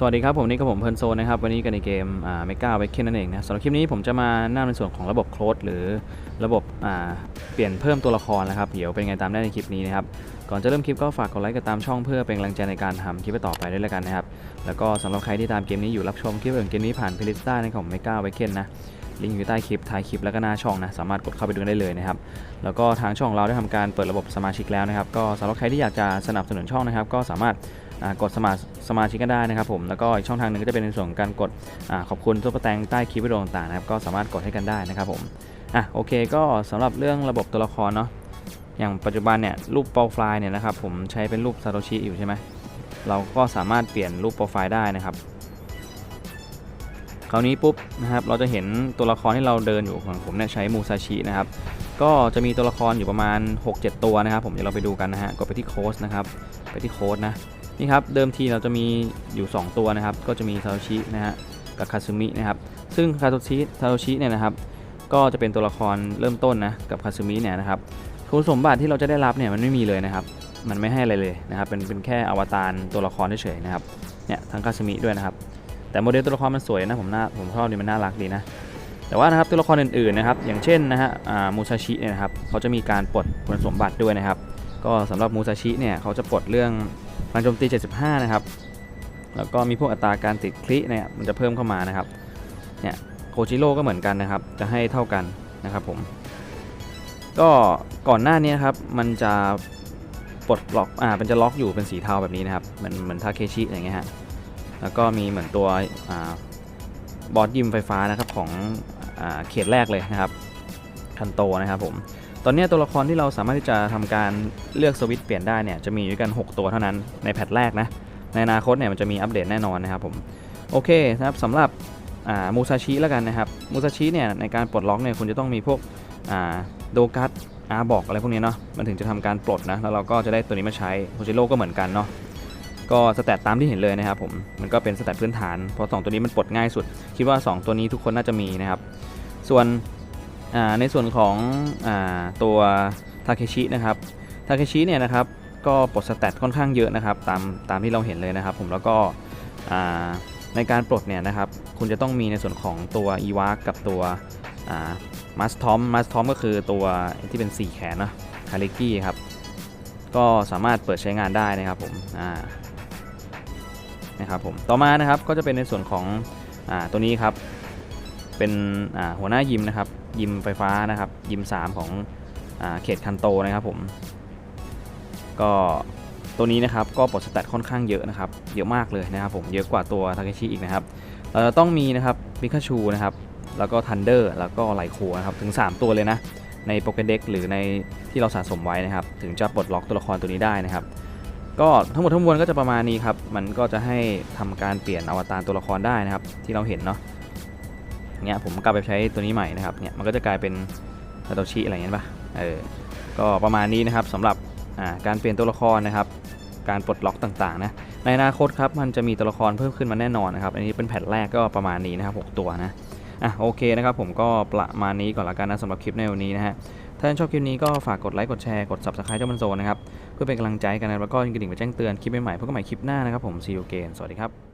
สวัสดีครับ ผมนี่กับผมเพลินโซนนะครับ วันนี้กันในเกมอ่าเมกาไวเคนนั่นเองนะสำหรับคลิปนี้ผมจะมาแนะนำในส่วนของระบบโค้ดหรือระบบอ่าเปลี่ยนเพิ่มตัวละครนะครับ เดี๋ยวเป็นไงตามได้ในคลิปนี้นะครับ ก่อนจะเริ่มคลิปก็ฝากกดไลค์กดตามช่องเพื่อเป็นกำลังใจในการทำคลิปต่อไปด้วยแล้วกันนะครับ แล้วก็สำหรับใครที่ตามเกมนี้อยู่รับชมคลิปอื่นเกมนี้ผ่านเพลย์ลิสต์ได้ในของเมกาไวเคนนะลิงก์อยู่ใต้คลิปท้ายคลิปแล้วก็หน้าช่องนะสามารถกดเข้าไปดูได้เลยนะครับแล้วก็ทางช่องเราได้ทำการเปิดระบบสมาชิกแล้วนะครับ ก็สำหรับใครที่อยากจะสนับสนุนช่องนะครับ ก็สามารถ กดสมัครสมาชิกกันได้นะครับผมแล้วก็อีกช่องทางหนึ่งก็จะเป็นในส่วนการกดอขอบคุณซุปเปอร์แตงใต้คลิปวิดีโอต่างๆนะครับก็สามารถกดให้กันได้นะครับผมอะโอเคก็สำหรับเรื่องระบบตัวละครเนาะอย่างปัจจุบันเนี่ยรูปโปรไฟล์เนี่ยนะครับผมใช้เป็นรูปซาโตชิอยู่ใช่ไหมเราก็สามารถเปลี่ยนรูปโปรไฟล์ได้นะครับคราวนี้ปุ๊บนะครับเราจะเห็นตัวละครที่เราเดินอยู่ของผมเนี่ยใช้มูซาชินะครับก็จะมีตัวละครอยู่ประมาณ 6-7 ตัวนะครับ ผมเดี๋ยวเราไปดูกันนะฮะกดไปที่โค้ดนะครับไปที่โค้ดนะ นี่ครับเดิมทีเราจะมีอยู่ 2 ตัวนะครับ ก็จะมีซาโตชินะฮะกับคาซึมินะครับซึ่งคาโตชิซาโตชิเนี่ยนะครับก็จะเป็นตัวละครเริ่มต้นนะกับคาซึมิเนี่ยนะครับคุณสมบัติที่เราจะได้รับเนี่ยมันไม่มีเลยนะครับ มันไม่ให้อะไรเลยนะครับ เป็นเป็นแค่อวตารตัวละครเฉยๆนะครับเนี่ยทั้งคาซึมิด้วยนะครับ แต่โมเดลตัวละครมันสวยนะผมน่าผมชอบดีมันน่ารักดีนะแต่ว่านะครับตัวละครอื่นๆนะครับ อย่างเช่นนะฮะมูซาชิเนี่ยนะครับเขาจะมีการปลดคุณสมบัติด้วยนะครับ ก็สำหรับมูซาชิเนี่ยเขาจะปลดเรื่อง พลังโจมตี 75 นะครับ แล้วก็มีพวกอัตราการติดคลิเนี่ยมันจะเพิ่มเข้ามานะครับ เนี่ยโคจิโร่ก็เหมือนกันนะครับ จะให้เท่ากันนะครับผม ก็ก่อนหน้านี้นครับ มันจะปลดล็อก อ่ามันจะล็อกอยู่เป็นสีเทาแบบนี้นะครับ เหมือนเหมือนทาเคชิอย่างเงี้ยฮะ แล้วก็มีเหมือนตัว อ่า บอสยิมไฟฟ้านะครับของ อ่า เขตแรกเลยนะครับ คันโตนะครับผม ตอนนี้ตัวละครที่เราสามารถที่จะทำการเลือกสวิตช์เปลี่ยนได้เนี่ยจะมีอยู่ด้วยกัน 6 ตัวเท่านั้นในแพทแรกนะ ในอนาคตเนี่ยมันจะมีอัปเดตแน่นอนนะครับผม โอเคนะครับสำหรับมูซาชิแล้วกันนะครับมูซาชิเนี่ยในการปลดล็อกเนี่ยคุณจะต้องมีพวกโดกัสอาบอกอะไรพวกนี้เนาะมันถึงจะทำการปลดนะแล้วเราก็จะได้ตัวนี้มาใช้โคจิโร่ก็เหมือนกันเนาะก็สแตตตามที่เห็นเลยนะครับผมมันก็เป็นสแตตพื้นฐานเพราะสองตัวนี้มันปลดง่ายสุด คิดว่า 2 ตัวนี้ทุกคนน่าจะมีนะครับส่วน ในส่วนของอตัวทาเคชินะครับทาเคชิเนี่ยนะครับก็ปลดสแตทค่อนข้างเยอะนะครับตามตามที่เราเห็นเลยนะครับ ผมแล้วก็ในการปลดเนี่ยนะครับคุณจะต้องมีในส่วนของตัวอีวากับตัวมัสทอมมัสทอมก็คือตัวที่เป็น 4 แขนนะคาริกี้ครับก็สามารถเปิดใช้งานได้นะครับผมนะครับผมต่อมานะครับก็จะเป็นในส่วนของอตัวนี้ครับ เป็นหัวหน้ายิมนะครับ ยิมไฟฟ้านะครับ ยิม 3 ของอเขตคันโตนะครับผม ก็ตัวนี้นะครับก็ปลดสแตทค่อนข้างเยอะนะครับ เยอะมากเลยนะครับผม เยอะกว่าตัวทาเคชิอีกนะครับ เราจะต้องมีนะครับปิคาชูนะครับ แล้วก็ทันเดอร์ แล้วก็ไลโคนะครับ ถึง 3 ตัวเลยนะ ในโปเกเด็กหรือในที่เราสะสมไว้นะครับ ถึงจะปลดล็อกตัวละครตัวนี้ได้นะครับก็ทั้งหมดทั้งมวลก็จะประมาณนี้ครับ มันก็จะให้ทำการเปลี่ยนอวตารตัวละครได้นะครับ ที่เราเห็นเนาะ เงี้ยผมกลับไปใช้ตัวนี้ใหม่นะครับเนี่ยมันก็จะกลายเป็นซาโตชิอะไรเงี้ยป่ะเออก็ประมาณนี้นะครับสำหรับการเปลี่ยนตัวละครนะครับ การปลดล็อกต่างๆนะในอนาคตครับมันจะมีตัวละครเพิ่มขึ้นมาแน่นอนนะครับ อันนี้เป็นแพทแรกก็ประมาณนี้นะครับ 6 ตัวนะอะโอเคนะครับผมก็ประมาณนี้ก่อนละกันนะสำหรับคลิปในวันนี้นะฮะถ้าท่านชอบคลิปนี้ก็ฝากกดไลค์กดแชร์กด subscribe เจ้ามันโซนนะครับ เพื่อเป็นกำลังใจกันนะแล้วก็ยิงกระดิ่งไปแจ้งเตือนคลิปใหม่ๆพบกันใหม่คลิปหน้านะครับผม see you again สวัสดีครับ